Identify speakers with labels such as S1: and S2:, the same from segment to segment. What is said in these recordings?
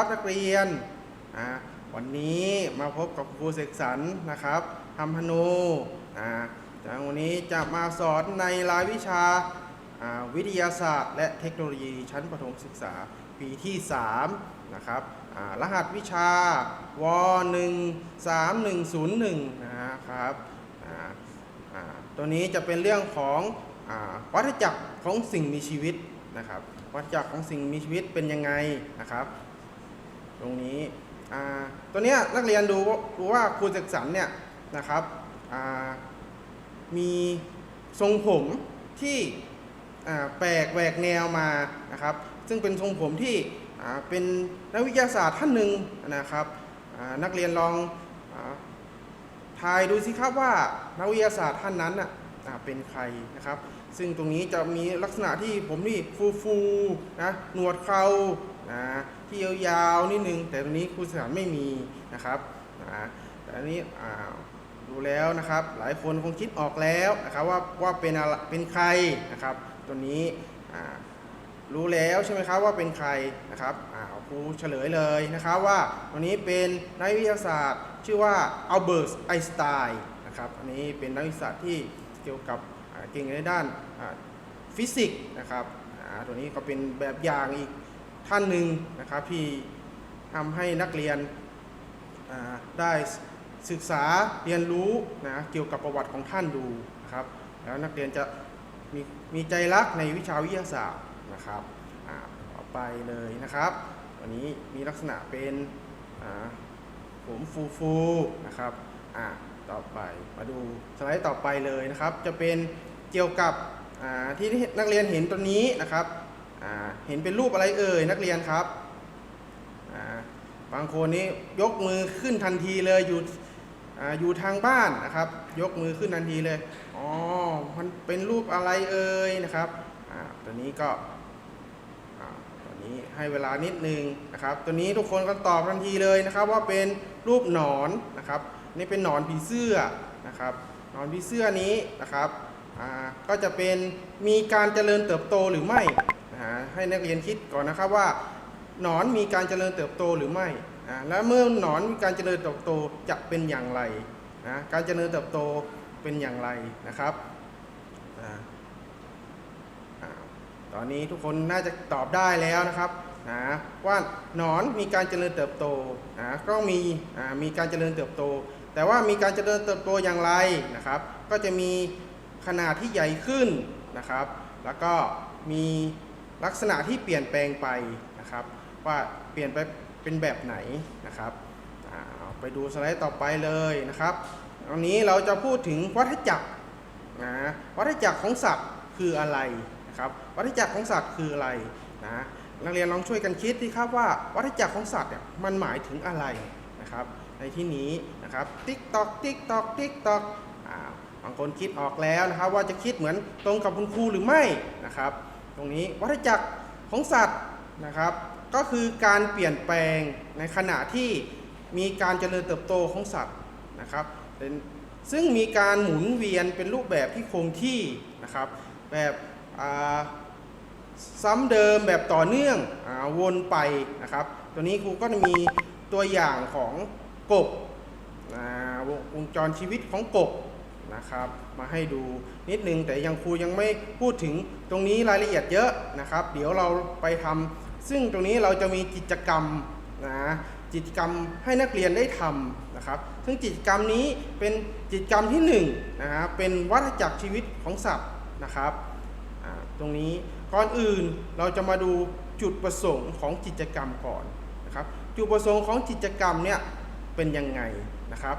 S1: วัสดีครับนักเรียนวันนี้มาพบกับครูเสกสรรนะครับทำพนูจากวันนี้จะมาสอนในรายวิชาวิทยาศาสตร์ และเทคโนโลยีชั้นประถมศึกษาปีที่ 3 นะครับรหัสวิชาว1 3 1 0 1 นะครับอ่าอ่าตัวนี้จะเป็นเรื่องของอวัฏจักรของสิ่งมีชีวิตนะครับวัฏจักรของสิ่งมีชีวิตเป็นยังไงนะครับ ตรงนี้ตัวเนี้ยนักเรียนดูดูว่าครูศึกษรเนี่ยนะครับมีทรงผมที่แปลกแหวกแนวมานะครับ ซึ่งเป็นทรงผมที่เป็นนักวิทยาศาสตร์ท่านหนึ่งนะครับนักเรียนลองอทายดูสิครับว่านักวิทยาศาสตร์ท่านนั้นเป็นใครนะครับ ซึ่งตรงนี้จะมีลักษณะที่ผมนี่ฟูฟูๆนะหนวดเขานะ ที่ยาวๆนิดนึงแต่ตรงนี้ครูสานไม่มีนะครับนะแต่อันนี้ดูแล้วนะครับ หลายคนคงคิดออกแล้วนะครับว่าว่าเป็นเป็นใครนะครับ ตัวนี้รู้แล้วใช่ไหมครับว่าเป็นใครนะครับครูเฉลยเลยนะครับว่าตัวนี้เป็นนักวิทยาศาสตร์ ชื่อว่าอัลเบิร์ตไอน์สไตน์นะครับอันนี้เป็นนักวิทยาศาสตร์ที่เกี่ยวกับเก่งในด้านฟิสิกส์นะครับตัวนี้ก็เป็นแบบอย่างอีก ท่านหนึ่งนะครับที่ทำให้นักเรียนได้ศึกษาเรียนรู้นะเกี่ยวกับประวัติของท่านดูนะครับ แล้วนักเรียนจะมีมีใจรักในวิชาวิทยาศาสตร์นะครับต่อไปเลยนะครับวันนี้มีลักษณะเป็นผมฟูฟูๆนะครับอ่าต่อไปมาดูสไลด์ต่อไปเลยนะครับ จะเป็นเกี่ยวกับที่นักเรียนเห็นตัวนี้นะครับ เห็นเป็นรูปอะไรเอ่ยนักเรียนครับ บางคนนี้ยกมือขึ้นทันทีเลยอยู่ออยู่ทางบ้านนะครับ ยกมือขึ้นทันทีเลย อ๋อ มันเป็นรูปอะไรเอ่ยนะครับตัวนี้ก็ตัวนี้ให้เวลานิดนึงนะครับ ตัวนี้ทุกคนก็ตอบทันทีเลยนะครับ ว่าเป็นรูปหนอนนะครับ นี่เป็นหนอนผีเสื้อนะครับ หนอนผีเสื้อนี้นะครับ ก็จะเป็นมีการเจริญเติบโตหรือไม่ ให้นักเรียนคิดก่อนนะครับว่าหนอนมีการเจริญเติบโตหรือไม่อ่าและเมื่อหนอนมีการเจริญเติบโตจะเป็นอย่างไรนะการเจริญเติบโตเป็นอย่างไรนะครับตอนนี้ทุกคนน่าจะตอบได้แล้วนะครับนะว่าหนอนมีการเจริญเติบโตนะก็มีมีการเจริญเติบโต แต่ว่ามีการเจริญเติบโตอย่างไรนะครับ ก็จะมีขนาดที่ใหญ่ขึ้นนะครับ แล้วก็มี ลักษณะที่เปลี่ยนแปลงไปนะครับ ว่าเปลี่ยนไปเป็นแบบไหนนะครับเอาไปดูสไลด์ต่อไปเลยนะครับตอนนี้เราจะพูดถึงวัฏจักรนะวัฏจักรของสัตว์คืออะไรนะครับวัฏจักรของสัตว์คืออะไรนะนักเรียนลองช่วยกันคิดดีครับว่าวัฏจักรของสัตว์เนี่ยมันหมายถึงอะไรนะครับ ในที่นี้นะครับติ๊กตอกติ๊กตอกติ๊กตอกบางคนคิดออกแล้วนะครับ ว่าจะคิดเหมือนตรงกับคุณครูหรือไม่นะครับ รงนี้วัฏจักรของสัตว์นะครับ ก็คือการเปลี่ยนแปลงในขณะที่มีการเจริญเติบโตของสัตว์นะครับเป็นซึ่งมีการหมุนเวียนเป็นรูปแบบที่คงที่นะครับ แบบซ้ำเดิมแบบต่อเนื่องอวนไปนะครับ ตัวนี้ครูก็จะมีตัวอย่างของกบวงจรชีวิตของกบ นะครับ มาให้ดูนิดนึงแต่ยังครูยังไม่พูดถึงตรงนี้รายละเอียดเยอะนะครับ เดี๋ยวเราไปทำซึ่งตรงนี้เราจะมีกิจกรรมนะกิจกรรมให้นักเรียนได้ทำนะครับ ซึ่งกิจกรรมนี้เป็นกิจกรรมที่1นงนะฮะเป็นวัฏจักรชีวิตของสัตว์นะครับตรงนี้ก่อนอื่นเราจะมาดูจุดประสงค์ของกิจกรรมก่อนนะครับ จุดประสงค์ของกิจกรรมเนี่ยเป็นยังไงนะครับ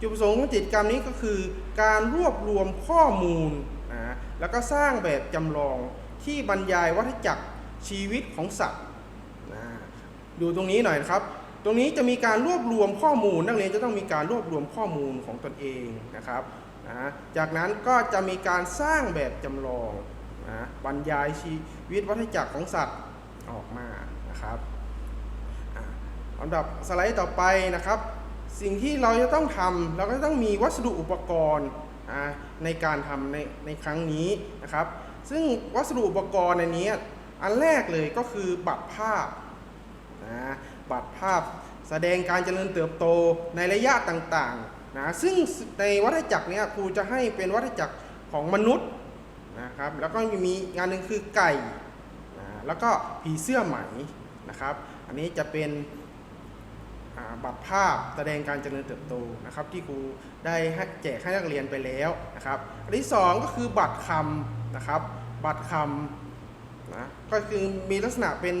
S1: จุดประสงค์ของกิจกรรมนี้ก็คือ การรวบรวมข้อมูลนะแล้วก็สร้างแบบจำลองที่บรรยายวัฏจักรชีวิตของสัตว์นะดูตรงนี้หน่อยครับ ตรงนี้จะมีการรวบรวมข้อมูล นักเรียนจะต้องมีการรวบรวมข้อมูลของตนเองนะครับนะจากนั้นก็จะมีการสร้างแบบจำลองนะบรรยายชีวิตวัฏจักรของสัตว์ออกมานะครับอ่าลำดับสไลด์ต่อไปนะครับ สิ่งที่เราจะต้องทำเราก็ต้องมีวัสดุอุปกรณ์ในการทำในในครั้งนี้นะครับ ซึ่งวัสดุอุปกรณ์ในนี้อันแรกเลยก็คือบัตรภาพนะบัตรภาพแสดงการเจริญเติบโตในระยะต่างๆนะซึ่งในวัฏจักรเนี้ยครูจะให้เป็นวัฏจักรของมนุษย์นะครับแล้วก็มีงานหนึ่งคือไก่นะแล้วก็ผีเสื้อไหมนะครับ อันนี้จะเป็น บัตรภาพแสดงการเจริญเติบโตนะครับ ที่ครูได้แจกให้นักเรียนไปแล้วนะครับอันที่สองก็คือบัตรคำนะครับบัตรคำนะก็คือมีลักษณะเป็น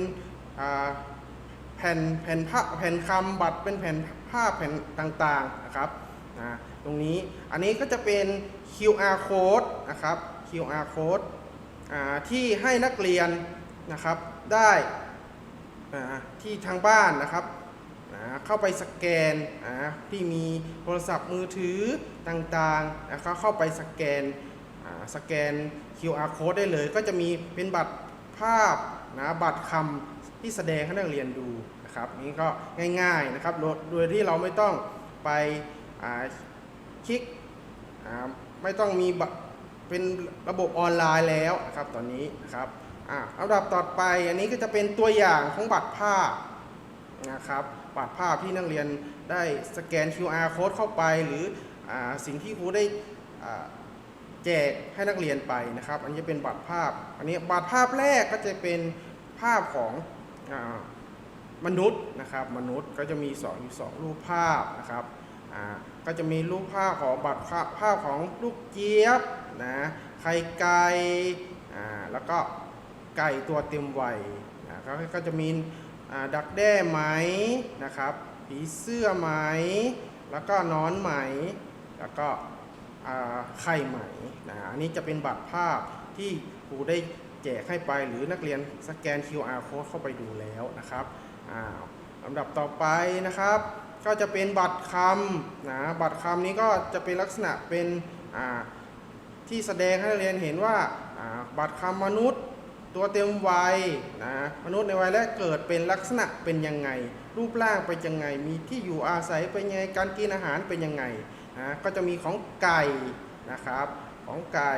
S1: แผ่นแผ่นผ้าแผ่นคำบัตรเป็นแผ่นผ้าแผ่นต่างๆนะครับนะตรงนี้อันนี้ก็จะเป็น QR code นะครับ QR code ที่ให้นักเรียนนะครับได้ที่ทางบ้านนะครับ เข้าไปสแกนที่มีโทรศัพท์มือถือต่างๆนะครับเข้าไปสแกนสแกน QR code ได้เลย ก็จะมีเป็นบัตรภาพนะบัตรคำที่แสดงให้นักเรียนดูนะครับนี่ก็ง่ายๆนะครับโดยที่เราไม่ต้องไปคลิกไม่ต้องมีบัตรเป็นระบบออนไลน์แล้วนะครับตอนนี้นะครับอ่าลำดับต่อไปอันนี้ก็จะเป็นตัวอย่างของบัตรภาพนะครับ บัตรภาพที่นักเรียนได้สแกน QR code เข้าไป หรืออสิ่งที่ครูได้แจกให้นักเรียนไปนะครับ อันนี้เป็นบัตรภาพ อันนี้บัตรภาพแรกก็จะเป็นภาพของอมนุษย์นะครับ มนุษย์ก็จะมีสองอยู่สองรูปภาพนะครับก็จะมีรูปภาพของบัตรภาพภาพของลูกเจี๊ยบนะไข่ไก่แล้วก็ไก่ตัวเต็มวัยนะก็ก็จะมี ดักแด้ไหมนะครับผีเสื้อไหม แล้วก็นอนไหม แล้วก็ไข่ไหมนะอันนี้จะเป็นบัตรภาพที่ครูได้แจกให้ไปหรือนักเรียนสแกน QR code เข้าไปดูแล้วนะครับอ่าลำดับต่อไปนะครับ ก็จะเป็นบัตรคำนะบัตรคำนี้ก็จะเป็นลักษณะเป็นที่แสดงให้นักเรียนเห็นว่าบัตรคำมนุษย์ ตัวเต็มวัยนะมนุษย์ในวัยแรกเกิดเป็นลักษณะเป็นยังไง รูปร่างเป็นยังไง มีที่อยู่อาศัยเป็นยังไงการกินอาหารเป็นยังไงนะก็จะมีของไก่นะครับของไก่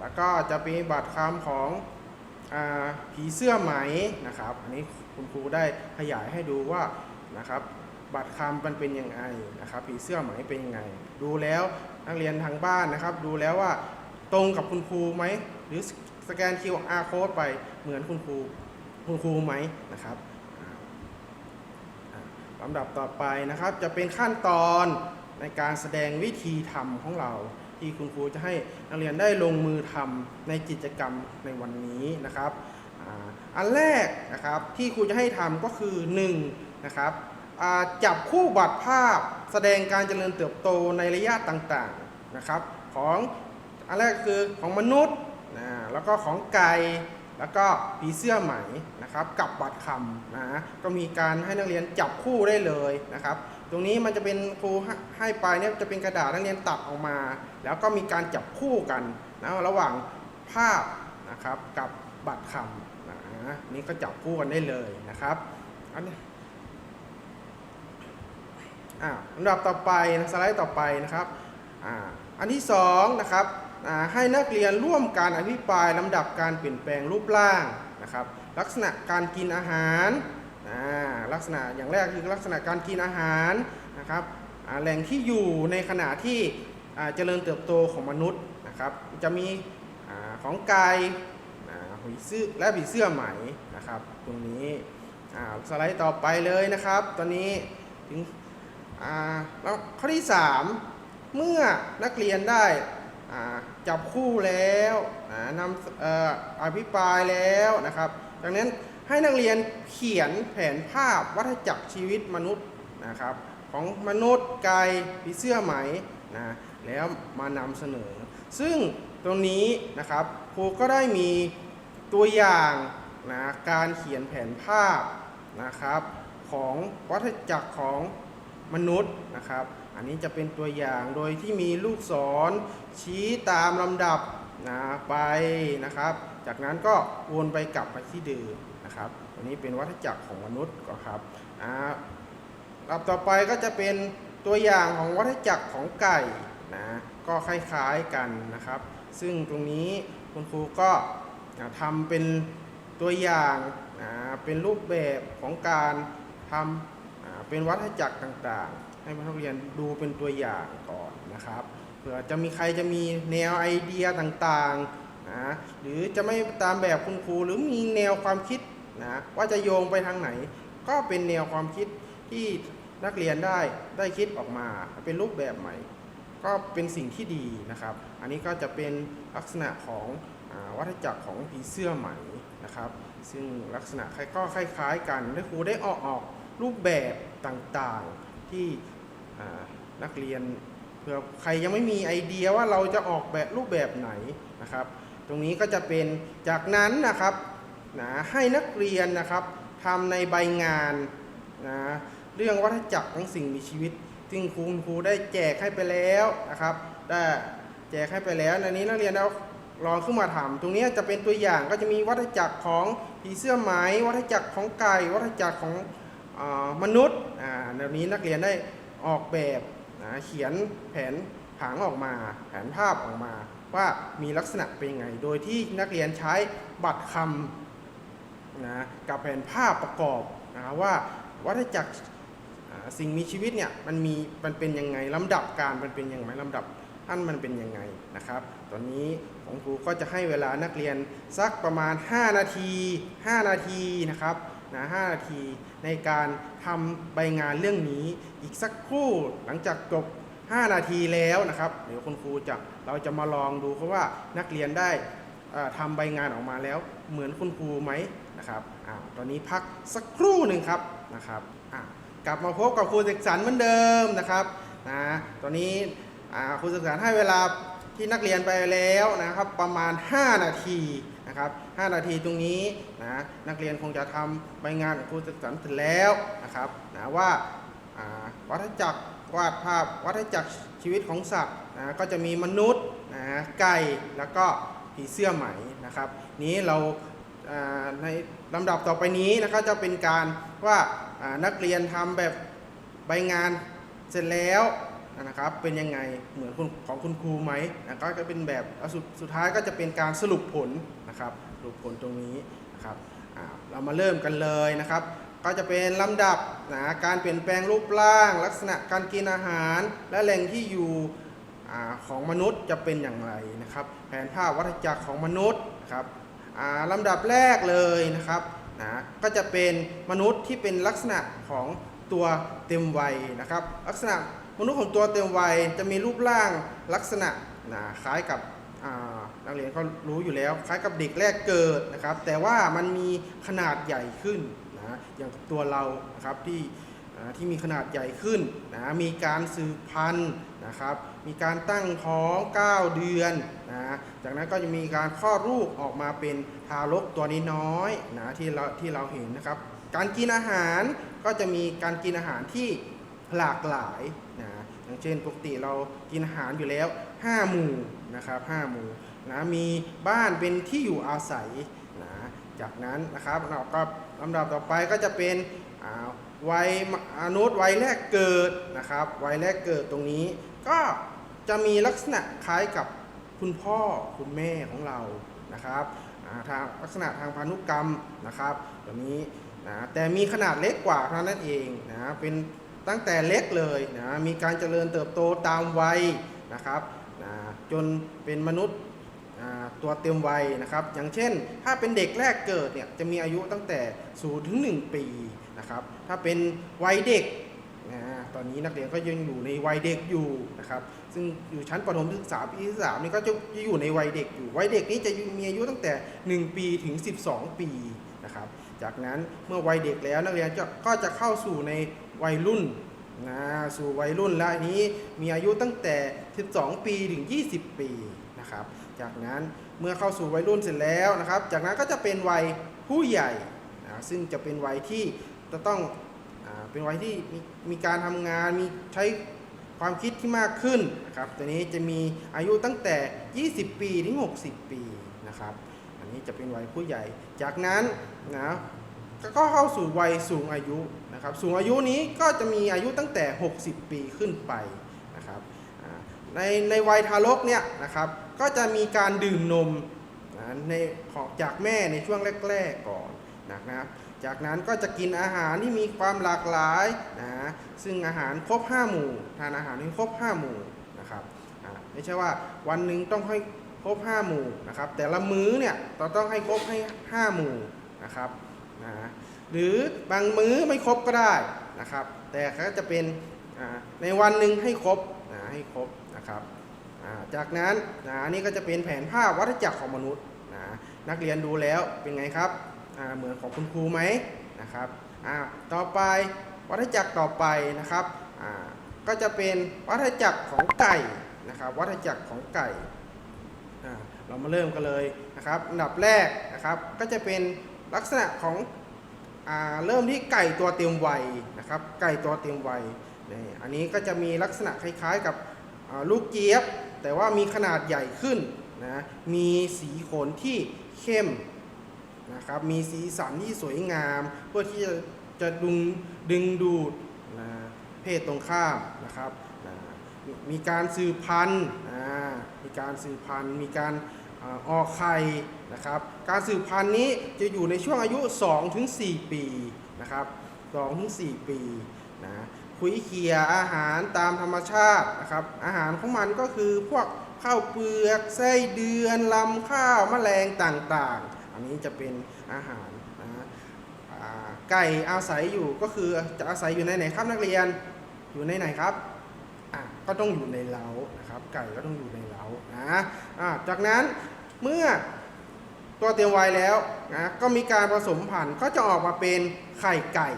S1: แล้วก็จะมีบัตรคำของอผีเสื้อไหมนะครับอันนี้คุณครูได้ขยายให้ดูว่านะครับบัตรคำมันเป็นยังไงนะครับผีเสื้อไหมเป็นยังไง ดูแล้วนักเรียนทางบ้านนะครับ ดูแล้วว่าตรงกับคุณครูไหมหรือ สแกน QR code ไปเหมือนคุณครูคุณครูไหมนะครับลำดับต่อไปนะครับจะเป็นขั้นตอนในการแสดงวิธีทำของเรา ที่คุณครูจะให้นักเรียนได้ลงมือทำในกิจกรรมในวันนี้นะครับอ,อันแรกนะครับที่ครูจะให้ทำก็คือ1นะครับจับคู่บัตรภาพแสดงการเจริญเติบโตในระยะต่างๆนะครับ ของอันแรกคือของมนุษย์นะ แล้วก็ของไก่แล้วก็ผีเสื้อไหมนะครับ กับบัตรคำนะก็มีการให้นักเรียนจับคู่ได้เลยนะครับ ตรงนี้มันจะเป็นครูให้ไปเนี่ยจะเป็นกระดาษนักเรียนตัดออกมา แล้วก็มีการจับคู่กันนะระหว่างภาพนะครับกับบัตรคำนะนี่ก็จับคู่กันได้เลยนะครับอันนี้อ่าลำดับต่อไปสไลด์ต่อไปนะครับอ่าอันที่สองนะครับ ให้นักเรียนร่วมการอภิปรายลำดับการเปลี่ยนแปลงรูปร่างนะครับ ลักษณะการกินอาหารลักษณะอย่างแรกคือลักษณะการกินอาหารนะครับแหล่งที่อยู่ในขณะที่เจริญเติบโตของมนุษย์นะครับ จะมีอของไก่อ่าผีเสื้อและผีเสื้อไหมนะครับ ตรงนี้อ่าสไลด์ต่อไปเลยนะครับ ตอนนี้ถึงแล้วข้อที่ 3 เมื่อนักเรียนได้อ่า จับคู่แล้วนำเอ่ออภิปรายแล้วนะครับ ดังนั้นให้นักเรียนเขียนแผนภาพวัฏจักรชีวิตมนุษย์นะครับของมนุษย์ไก่ผีเสื้อไหมนะแล้วมานำเสนอ ซึ่งตรงนี้นะครับครูก็ได้มีตัวอย่างนะการเขียนแผนภาพนะครับของวัฏจักรของมนุษย์นะครับ อันนี้จะเป็นตัวอย่างโดยที่มีลูกศรชี้ตามลำดับนะไปนะครับ จากนั้นก็วนไปกลับไปที่เดิมนะครับอันนี้เป็นวัฏจักรของมนุษย์ก่อนครับอ่าลำต่อไปก็จะเป็นตัวอย่างของวัฏจักรของไก่นะก็คล้ายๆกันนะครับ ซึ่งตรงนี้คุณครูก็ทำเป็นตัวอย่างนะเป็นรูปแบบของการทำอ่าเป็นวัฏจักรต่างๆ ให้นักเรียนดูเป็นตัวอย่างก่อนนะครับเผื่อจะมีใครจะมีแนวไอเดียต่างๆนะหรือจะไม่ตามแบบคุณครูหรือมีแนวความคิดนะว่าจะโยงไปทางไหน ก็เป็นแนวความคิดที่นักเรียนได้ได้คิดออกมาเป็นรูปแบบใหม่ ก็เป็นสิ่งที่ดีนะครับ อันนี้ก็จะเป็นลักษณะของอวัฏจักรของผีเสื้อไหมนะครับ ซึ่งลักษณะคล้ายก็คล้ายๆกันได้ครูได้ออกออกรูปแบบต่างๆที่ นักเรียนเผื่อใครยังไม่มีไอเดียว่าเราจะออกแบบรูปแบบไหนนะครับ ตรงนี้ก็จะเป็นจากนั้นนะครับนะให้นักเรียนนะครับทำในใบงานนะเรื่องวัฏจักรของสิ่งมีชีวิต ซึ่งคุณครูได้แจกให้ไปแล้วนะครับได้แจกให้ไปแล้วในนี้นักเรียนเอาลองขึ้นมาทำตรงนี้จะเป็นตัวอย่างก็จะมีวัฏจักรของผีเสื้อไหมวัฏจักรของไก่วัฏจักรของอมนุษย์อ่าเดี๋ยวนี้นักเรียนได้ ออกแบบนะเขียนแผนผังออกมา แผนภาพออกมา ว่ามีลักษณะเป็นยังไง โดยที่นักเรียนใช้บัตรคำนะกับแผนภาพประกอบนะว่าวัฏจักรสิ่งมีชีวิตเนี่ยมันมีมันเป็นยังไงลำดับการมันเป็นยังไงลำดับท่านมันเป็นยังไงนะครับ ตอนนี้ของครูก็จะให้เวลานักเรียนสักประมาณ 5 นาที 5 นาทีนะครับ นะ5นาทีในการทำใบงานเรื่องนี้ อีกสักครู่หลังจากจบ 5 นาทีแล้วนะครับเดี๋ยวคุณครูจะเราจะมาลองดูเพราะว่านักเรียนได้ทำใบงานออกมาแล้วเหมือนคุณครูไหมนะครับอ่าตอนนี้พักสักครู่หนึ่งครับนะครับอ่ากลับมาพบกับครูศึกษาเหมือนเดิมนะครับนะตอนนี้อ่าครูศึกษาให้เวลาที่นักเรียนไปแล้วนะครับประมาณ 5 นาที นะครับ 5 นาทีตรงนี้นะนักเรียนคงจะทำใบงานของครูศึกษาเสร็จแล้วนะครับนะว่าวัฏจักรวาดภาพวัฏจักรชีวิตของสัตว์นะก็จะมีมนุษย์นะไก่แล้วก็ผีเสื้อไหมนะครับ นี้เราในลำดับต่อไปนี้นะครับจะเป็นการว่าอ่านักเรียนทำแบบใบงานเสร็จแล้ว นะครับเป็นยังไงเหมือนของคุณครูไหมนะก็จะเป็นแบบสุดสุดท้ายก็จะเป็นการสรุปผลนะครับสรุปผลตรงนี้นะครับเรามาเริ่มกันเลยนะครับ ก็จะเป็นลำดับนะการเปลี่ยนแปลงรูปร่าง ลักษณะการกินอาหาร และแหล่งที่อยู่อของมนุษย์จะเป็นอย่างไรนะครับ แผนภาพวัฏจักรของมนุษย์นะครับลำดับแรกเลยนะครับนะก็จะเป็นมนุษย์ที่เป็นลักษณะของตัวเต็มวัยนะครับ ลักษณะ มนุษย์ของตัวเต็มวัยจะมีรูปร่างลักษณะนะคล้ายกับนักเรียนก็รู้อยู่แล้ว คล้ายกับเด็กแรกเกิดนะครับ แต่ว่ามันมีขนาดใหญ่ขึ้นนะอย่างตัวเรานะครับที่ที่มีขนาดใหญ่ขึ้นนะมีการสืบพันธุ์นะครับ มีการตั้งท้อง 9 เดือนนะจากนั้นก็จะมีการคลอดลูกออกมาเป็นทารกตัวนี้น้อยนะที่เราที่เราเห็นนะครับ การกินอาหารก็จะมีการกินอาหารที่ หลากหลายนะอย่างเช่นปกติเรากินอาหารอยู่แล้ว 5 หมู่นะครับ5หมู่นะมีบ้านเป็นที่อยู่อาศัยนะจากนั้นนะครับเราก็ลำดับต่อไปก็จะเป็นวัยมนุษย์วัยแรกเกิดนะครับวัยแรกเกิดตรงนี้ ก็จะมีลักษณะคล้ายกับคุณพ่อคุณแม่ของเรานะครับทางลักษณะทางพันธุกรรมนะครับตัวนี้นะแต่มีขนาดเล็กกว่าเท่านั้นเองนะเป็น ตั้งแต่เล็กเลยนะมีการเจริญเติบโตตามวัยนะครับนะจนเป็นมนุษย์ตัวเต็มวัยนะครับอย่างเช่น ถ้าเป็นเด็กแรกเกิดเนี่ยจะมีอายุตั้งแต่0ถึง1ปีนะครับถ้าเป็นวัยเด็กนะตอนนี้นักเรียนก็ยังอยู่ในวัยเด็กอยู่นะครับซึ่งอยู่ชั้นประถมศึกษาปีที่สามนี่ก็จะอยู่ในวัยเด็กอยู่วัยเด็กนี้จะมีอายุตั้งแต่ 1 ปีถึง 12 ปีนะครับจากนั้นเมื่อวัยเด็กแล้วนักเรียนก็จะเข้าสู่ใน วัยรุ่นนะสู่วัยรุ่นแล้วอันนี้มีอายุตั้งแต่ 12 ปีถึง 20 ปีนะครับ จากนั้นเมื่อเข้าสู่วัยรุ่นเสร็จแล้วนะครับ จากนั้นก็จะเป็นวัยผู้ใหญ่นะซึ่งจะเป็นวัยที่จะต้องอเป็นวัยที่มีมีการทำงานมีใช้ความคิดที่มากขึ้นนะครับตัวนี้จะมีอายุตั้งแต่ 20 ปีถึง 60 ปีนะครับ อันนี้จะเป็นวัยผู้ใหญ่ จากนั้นนะ ก็เข้าสู่วัยสูงอายุนะครับสูงอายุนี้ก็จะมีอายุตั้งแต่ 60 ปีขึ้นไปนะครับในในวัยทารกเนี่ยนะครับก็จะมีการดื่มนมนะในของจากแม่ในช่วงแรก ๆก่อนนะครับจากนั้นก็จะกินอาหารที่มีความหลากหลายนะซึ่งอาหารครบ 5 หมู่ ทานอาหารให้ครบ 5 หมู่นะครับไม่ใช่ว่าวันหนึ่งต้องให้ครบ 5 หมู่นะครับแต่ละมื้อเนี่ยเราต้องให้ครบให้ 5 หมู่นะครับ หรือบางมื้อไม่ครบก็ได้นะครับ แต่ก็จะเป็นในวันหนึ่งให้ครบให้ครบนะครับจากนั้นนะนี่ก็จะเป็นแผนภาพวัฏจักรของมนุษย์นะนักเรียนดูแล้วเป็นไงครับเหมือนของคุณครูไหมนะครับต่อไปวัฏจักรต่อไปนะครับก็จะเป็นวัฏจักรของไก่นะครับ วัฏจักรของไก่เรามาเริ่มกันเลยนะครับอันดับแรกนะครับก็จะเป็นลักษณะของ เริ่มที่ไก่ตัวเต็มวัยนะครับ ไก่ตัวเต็มวัยอันนี้ก็จะมีลักษณะคล้ายๆกับลูกเจี๊ยบ แต่ว่ามีขนาดใหญ่ขึ้นนะมีสีขนที่เข้มนะครับมีสีสันที่สวยงาม เพื่อที่จะจะดึงดึงดูดนะเพศตรงข้ามนะครับนะมีการสืบพันธุ์มีการสืบพันธุ์มีการ ออกไข่นะครับ การสืบพันธุ์นี้จะอยู่ในช่วงอายุ 2-4 ปีนะครับ2-4 ปีนะคุยเคียอาหารตามธรรมชาตินะครับ อาหารของมันก็คือพวกข้าวเปลือกไส้เดือนลำข้าวแมลงต่างๆ อันนี้จะเป็นอาหารนะไก่อาศัยอยู่ก็คือจะอาศัยอยู่ในไหนครับนักเรียนอยู่ในไหนครับก็ต้องอยู่ในเล้านะครับ ไก่ก็ต้องอยู่ในเล้านะะจากนั้น เมื่อตัวเตรียมไว้แล้วนะก็มีการผสมพันก็จะออกมาเป็นไข่ไก่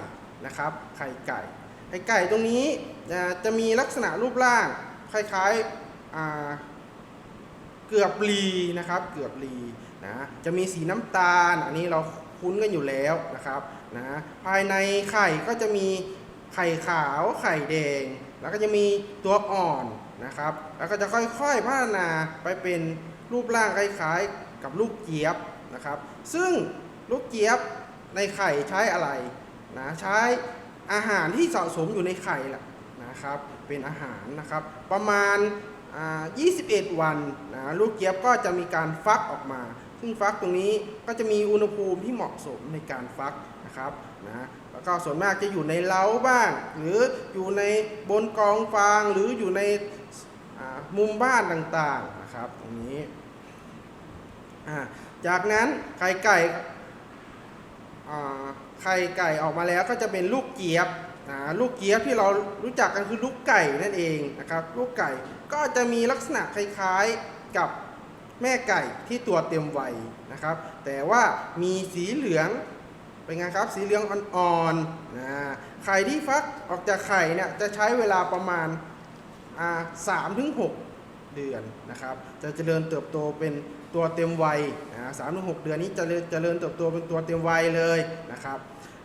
S1: นะครับ ไข่ไก่ ไข่ไก่ตรงนี้จะจะมีลักษณะรูปร่างคล้ายๆเกือบลีนะครับ เกือบลีนะจะมีสีน้ำตาล อันนี้เราคุ้นกันอยู่แล้วนะครับนะภายในไข่ก็จะมีไข่ขาวไข่แดง แล้วก็จะมีตัวอ่อนนะครับ แล้วก็จะค่อยๆพัฒนาไปเป็น รูปร่างคล้ายๆกับลูกเจี๊ยบนะครับ ซึ่งลูกเจี๊ยบในไข่ใช้อะไรนะใช้อาหารที่สะสมอยู่ในไข่แหละนะครับเป็นอาหารนะครับประมาณ 21 วันนะลูกเจี๊ยบก็จะมีการฟักออกมา ซึ่งฟักตรงนี้ก็จะมีอุณหภูมิที่เหมาะสมในการฟักนะครับนะแล้วก็ส่วนมากจะอยู่ในเล้าบ้าง หรืออยู่ในบนกองฟางหรืออยู่ในมุมบ้านต่างๆนะครับตรงนี้ จากนั้นไข่ไก่ไข่ไก่ออกมาแล้วก็จะเป็นลูกเจี๊ยบลูกเจี๊ยบที่เรารู้จักกันคือลูกไก่นั่นเองนะครับ ลูกไก่ก็จะมีลักษณะคล้ายๆกับแม่ไก่ที่ตัวเต็มวัยนะครับ แต่ว่ามีสีเหลืองเป็นไงครับสีเหลืองอ่อนๆนะไข่ที่ฟักออกจากไข่เนี่ยจะใช้เวลาประมาณสามถึงหกเดือนนะครับ จะเจริญเติบโตเป็น ตัวเต็มวัยนะสามถึงหกเดือนนี้จะเจริญเติบโตเป็นตัวเต็มวัยเลยนะครับ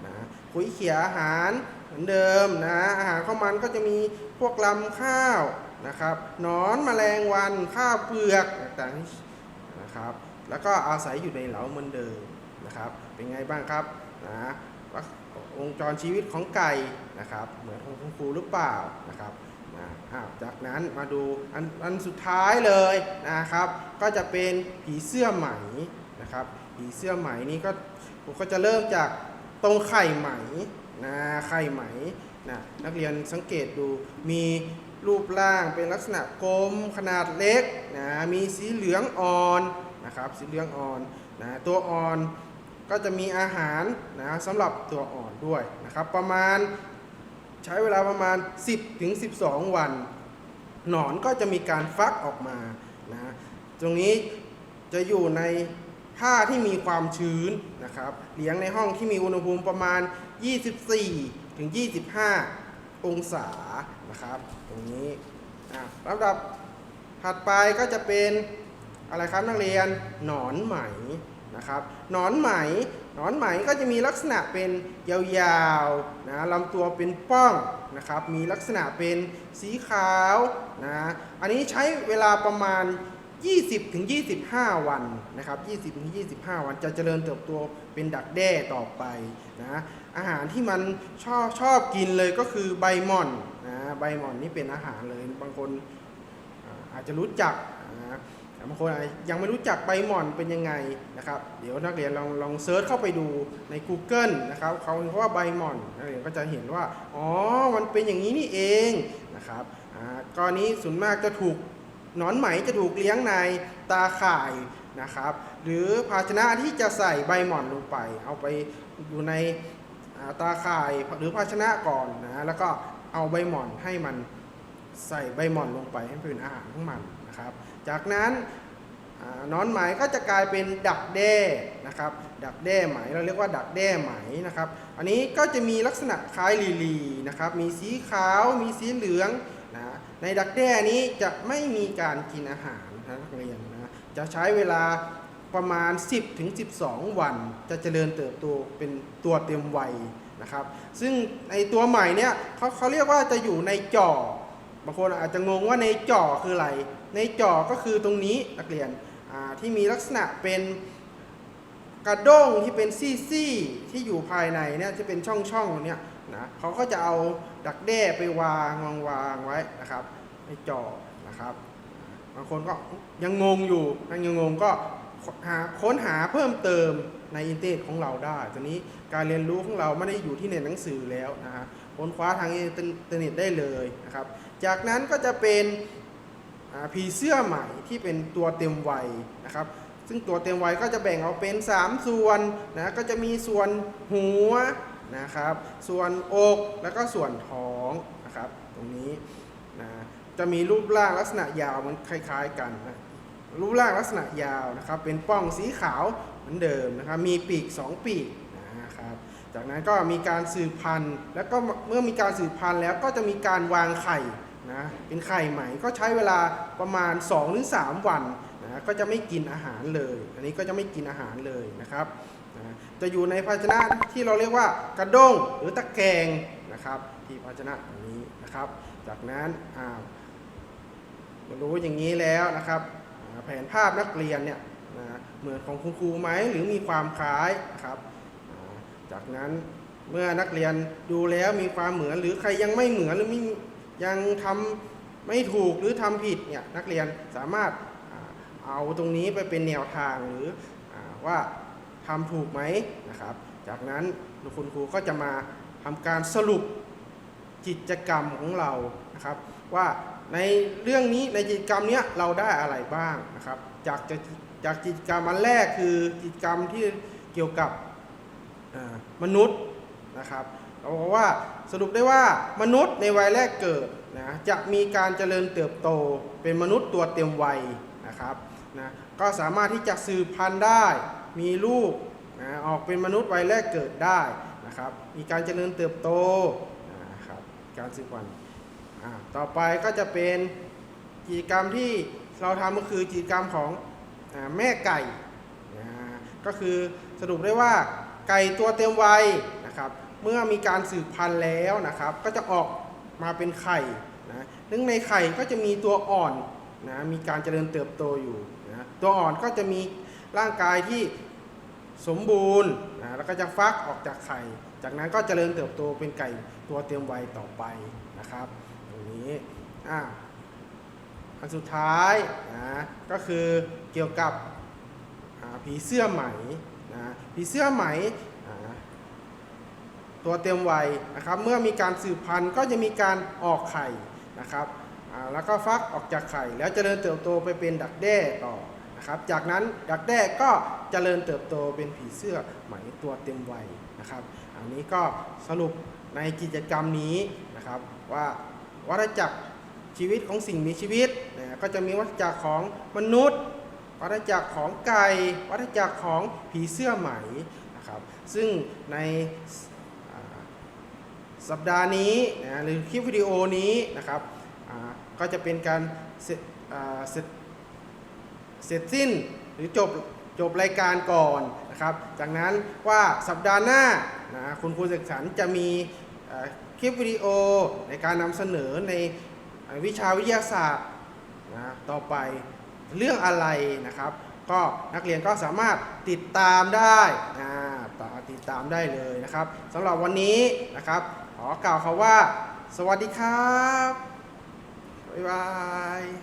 S1: นะคุยเขียอาหารเหมือนเดิมนะอาหารข้าวมันก็จะมีพวกลำข้าวนะครับนอนแมลงวันข้าวเปลือกต่างๆนะครับ แล้วก็อาศัยอยู่ในเหลาเหมือนเดิมนะครับ เป็นไงบ้างครับนะวงจรชีวิตของไก่นะครับ เหมือนของคุณครูหรือเปล่านะครับ นะอ้าวจากนั้นมาดูอันอันสุดท้ายเลยนะครับ ก็จะเป็นผีเสื้อไหมนะครับ ผีเสื้อไหมนี้ก็ผมก็จะเริ่มจากตรงไข่ไหมนะไข่ไหมนะนักเรียนสังเกตดูมีรูปร่างเป็นลักษณะกลมขนาดเล็กนะมีสีเหลืองอ่อนนะครับสีเหลืองอ่อนนะตัวอ่อนก็จะมีอาหารนะสำหรับตัวอ่อนด้วยนะครับ ประมาณ ใช้เวลาประมาณ 10ถึง12 วัน หนอนก็จะมีการฟักออกมานะตรงนี้จะอยู่ในผ้าที่มีความชื้นนะครับเลี้ยงในห้องที่มีอุณหภูมิประมาณ 24ถึง25 องศานะครับ ตรงนี้อะลำดับถัดไปก็จะเป็นอะไรครับนักเรียนหนอนไหม นะครับหนอนไหมหนอนไหมก็จะมีลักษณะเป็นยาวๆนะลำตัวเป็นป้องนะครับมีลักษณะเป็นสีขาวนะอันนี้ใช้เวลาประมาณ 20ถึง25วันนะครับ20ถึง25วัน จะเจริญเติบโตเป็นดักแด้ต่อไปนะอาหารที่มันชอบชอบกินเลยก็คือใบหม่อนนะใบหม่อนนี่เป็นอาหารเลยบางคนอาอาจจะรู้จักนะ บางคนยังไม่รู้จักใบหม่อนเป็นยังไงนะครับ เดี๋ยวนักเรียนลองลองเซิร์ชเข้าไปดูใน Google นะครับเขาเพราะว่าใบหม่อนนักเรียนก็จะเห็นว่า อ๋อ มันเป็นอย่างนี้นี่เองนะครับอ่ากรณีส่วนมากจะถูกนอนไหมจะถูกเลี้ยงในตาข่ายนะครับ หรือภาชนะที่จะใส่ใบหม่อนลงไป เอาไปอยู่ในตาข่ายหรือภาชนะก่อนนะแล้วก็เอาใบหม่อนให้มันใส่ใบหม่อนลงไปให้เป็นอาหารของมันนะครับ จากนั้นอนอนไหมก็จะกลายเป็นดักแด้นะครับ ดักแด้ไหมเราเรียกว่าดักแด้ไหมนะครับ อันนี้ก็จะมีลักษณะคล้ายลีลีนะครับ มีสีขาวมีสีเหลืองนะในดักแด้นี้จะไม่มีการกินอาหารนะนักเรียนนะจะใช้เวลาประมาณ 10ถึง12 วัน จะเจริญเติบโตเป็นตัวเต็มวัยนะครับ ซึ่งในตัวใหม่เนี่ยเขาเขาเรียกว่าจะอยู่ในจ่อ บางคนอาจจะงงว่าในจ่อคืออะไร ในจ่อก็คือตรงนี้นักเรียนที่มีลักษณะเป็นกระด้งที่เป็นซี่ๆที่อยู่ภายในเนี่ยที่เป็นช่องๆเนี่ยนะเขาก็จะเอาดักแด้ไปวางวางวางไว้นะครับในจ่อนะครับ บางคนก็ยังงงอยู่ยังงงก็หาค้นหาเพิ่มเติมในอินเทอร์เน็ตของเราได้ตอนนี้การเรียนรู้ของเราไม่ได้อยู่ที่ในหนังสือแล้วนะฮะค้นคว้าทางอินเทอร์เน็ตได้เลยนะครับ จากนั้นก็จะเป็นผีเสื้อใหม่ที่เป็นตัวเต็มวัยนะครับ ซึ่งตัวเต็มวัยก็จะแบ่งออกเป็น 3 ส่วนนะก็จะมีส่วนหัวนะครับ ส่วนอกแล้วก็ส่วนท้องนะครับ ตรงนี้นะจะมีรูปร่างลักษณะยาวมันคล้าย ๆ กันนะรูปร่างลักษณะยาวนะครับ เป็นป้องสีขาวเหมือนเดิมนะครับ มีปีก 2 ปีกนะครับ จากนั้นก็มีการสืบพันธุ์ แล้วก็เมื่อมีการสืบพันธุ์แล้วก็จะมีการวางไข่ นะเป็นไข่ใหม่ก็ใช้เวลาประมาณ2-3วันนะก็จะไม่กินอาหารเลย อันนี้ก็จะไม่กินอาหารเลยนะครับนะจะอยู่ในภาชนะที่เราเรียกว่ากระด้งหรือตะแกรงนะครับที่ภาชนะอันนี้นะครับ จากนั้นอ่ารู้อย่างนี้แล้วนะครับแผนภาพนักเรียนเนี่ยนะเหมือนของคุณครูไหมหรือมีความคล้ายนะครับ จากนั้นเมื่อนักเรียนดูแล้วมีความเหมือนหรือใครยังไม่เหมือนหรือไม่ ยังทำไม่ถูกหรือทำผิดเนี่ยนักเรียนสามารถเอาตรงนี้ไปเป็นแนวทางหรืออว่าทำถูกไหมนะครับ จากนั้นคุณครูก็จะมาทำการสรุปกิจกรรมของเรานะครับ ว่าในเรื่องนี้ในกิจกรรมเนี้ยเราได้อะไรบ้างนะครับจากจากจากกิจกรรมอันแรกคือกิจกรรมที่เกี่ยวกับมนุษย์นะครับ เราบอกว่าสรุปได้ว่ามนุษย์ในวัยแรกเกิดนะจะมีการเจริญเติบโตเป็นมนุษย์ตัวเต็มวัยนะครับนะก็สามารถที่จะสืบพันธุ์ได้ มีลูกนะออกเป็นมนุษย์วัยแรกเกิดได้นะครับมีการเจริญเติบโตนะครับการสืบพันธุ์ต่อไปก็จะเป็นกิจกรรมที่เราทำก็คือกิจกรรมของอแม่ไก่นะก็คือสรุปได้ว่าไก่ตัวเต็มวัยนะครับ เมื่อมีการสืบพันธุ์แล้วนะครับ ก็จะออกมาเป็นไข่นะซึ่งในไข่ก็จะมีตัวอ่อนนะมีการเจริญเติบโตอยู่นะตัวอ่อนก็จะมีร่างกายที่สมบูรณ์นะแล้วก็จะฟักออกจากไข่ จากนั้นก็เจริญเติบโตเป็นไก่ตัวเต็มวัยต่อไปนะครับตรงนี้อ่าอันสุดท้ายนะก็คือเกี่ยวกับผีเสื้อไหมนะผีเสื้อไหม ตัวเต็มวัยนะครับ เมื่อมีการสืบพันธุ์ก็จะมีการออกไข่นะครับแล้วก็ฟักออกจากไข่ แล้วเจริญเติบโตไปเป็นดักแด้ต่อนะครับ จากนั้นดักแด้ก็เจริญเติบโตเป็นผีเสื้อไหมตัวเต็มวัยนะครับ อันนี้ก็สรุปในกิจกรรมนี้นะครับว่าวัฏจักรชีวิตของสิ่งมีชีวิตนะก็จะมีวัฏจักรของมนุษย์ วัฏจักรของไก่วัฏจักรของผีเสื้อไหมนะครับ ซึ่งใน สัปดาห์นี้นะหรือคลิปวิดีโอนี้นะครับก็จะเป็นการเสร็จเสร็จสิ้นหรือจบจบรายการก่อนนะครับ จากนั้นว่าสัปดาห์หน้านะคุณครูเสกสรรจะมีคลิปวิดีโอในการนำเสนอในวิชาวิทยาศาสตร์นะต่อไปเรื่องอะไรนะครับ ก็นักเรียนก็สามารถติดตามได้อ่าต่อติดตามได้เลยนะครับสำหรับวันนี้นะครับ ขอกล่าวคาว่า สวัสดีครับ บ๊ายบาย